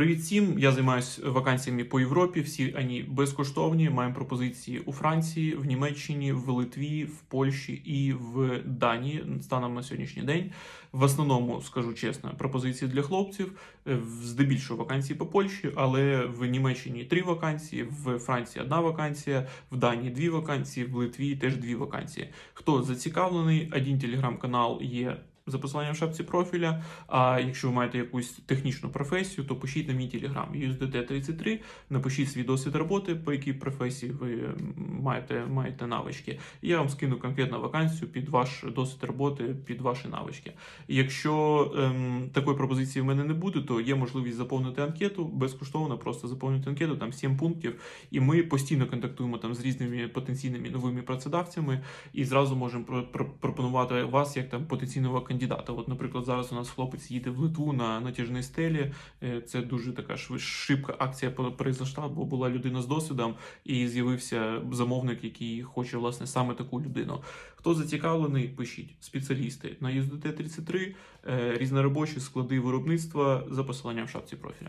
Привіт всім! Я займаюся вакансіями по Європі. Всі вони безкоштовні. Маємо пропозиції у Франції, в Німеччині, в Литві, в Польщі і в Данії станом на сьогоднішній день. В основному скажу чесно, пропозиції для хлопців. е, Здебільшого вакансії по Польщі, але в Німеччині три вакансії, в Франції одна вакансія, в Данії дві вакансії, в Литві теж дві вакансії. Хто зацікавлений, один телеграм-канал є за посиланням в шапці профіля. А якщо ви маєте якусь технічну професію, то пишіть на мій телеграм USDT33, напишіть свій досвід роботи, по якій професії ви маєте, маєте навички. Я вам скину конкретну вакансію під ваш досвід роботи, під ваші навички. Якщо ем, такої пропозиції в мене не буде, то є можливість заповнити анкету безкоштовно, просто заповнити анкету, там 7 пунктів, і ми постійно контактуємо там з різними потенційними новими працедавцями і зразу можемо про- про- пропонувати вас як там потенційного кандидата. От, наприклад, зараз у нас хлопець їде в Литву на натяжній стелі. Е, Це дуже така шибка акція произошла, бо була людина з досвідом, і з'явився замовник, який хоче власне саме таку людину. Хто зацікавлений, пишіть спеціалісти на USDT 33, е, різноробочі склади виробництва за посиланням в шапці профіля.